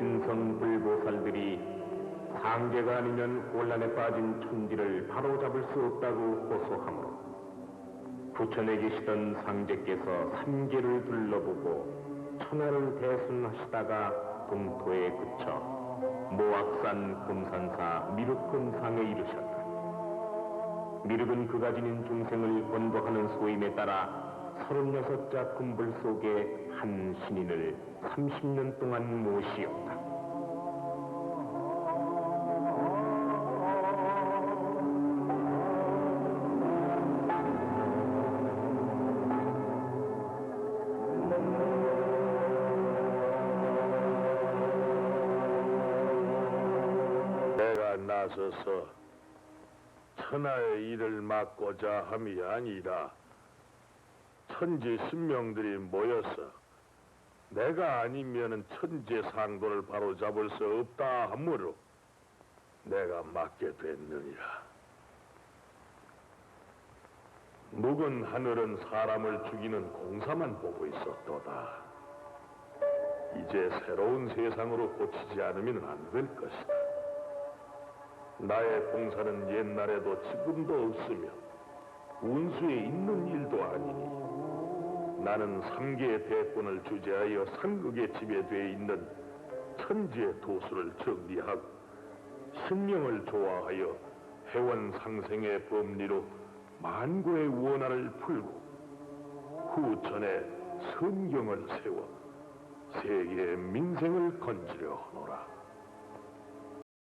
신성불보살들이 상계가 아니면 곤란에 빠진 천지를 바로잡을 수 없다고 호소하므로 부천에 계시던 상제께서 삼계를 둘러보고 천하를 대순하시다가 동토에 그쳐 모악산 금산사 미륵금상에 이르셨다. 미륵은 그가 지닌 중생을 번복하는 소임에 따라 36자 금불 속에 한 신인을 30년 동안 모시었다. 내가 나서서 천하의 일을 막고자 함이 아니라 천지 신명들이 모여서 내가 아니면은 천지 상도를 바로 잡을 수 없다 하므로 내가 맡게 됐느니라. 묵은 하늘은 사람을 죽이는 공사만 보고 있었도다. 이제 새로운 세상으로 고치지 않으면 안 될 것이다. 나의 봉사는 옛날에도 지금도 없으며 운수에 있는 일도 나는 삼계의 대권을 주재하여 상극에 지배되어 있는 천지의 도수를 정리하고 신명을 조화하여 회원 상생의 법리로 만고의 원한을 풀고 후천에 성경을 세워 세계의 민생을 건지려 하노라.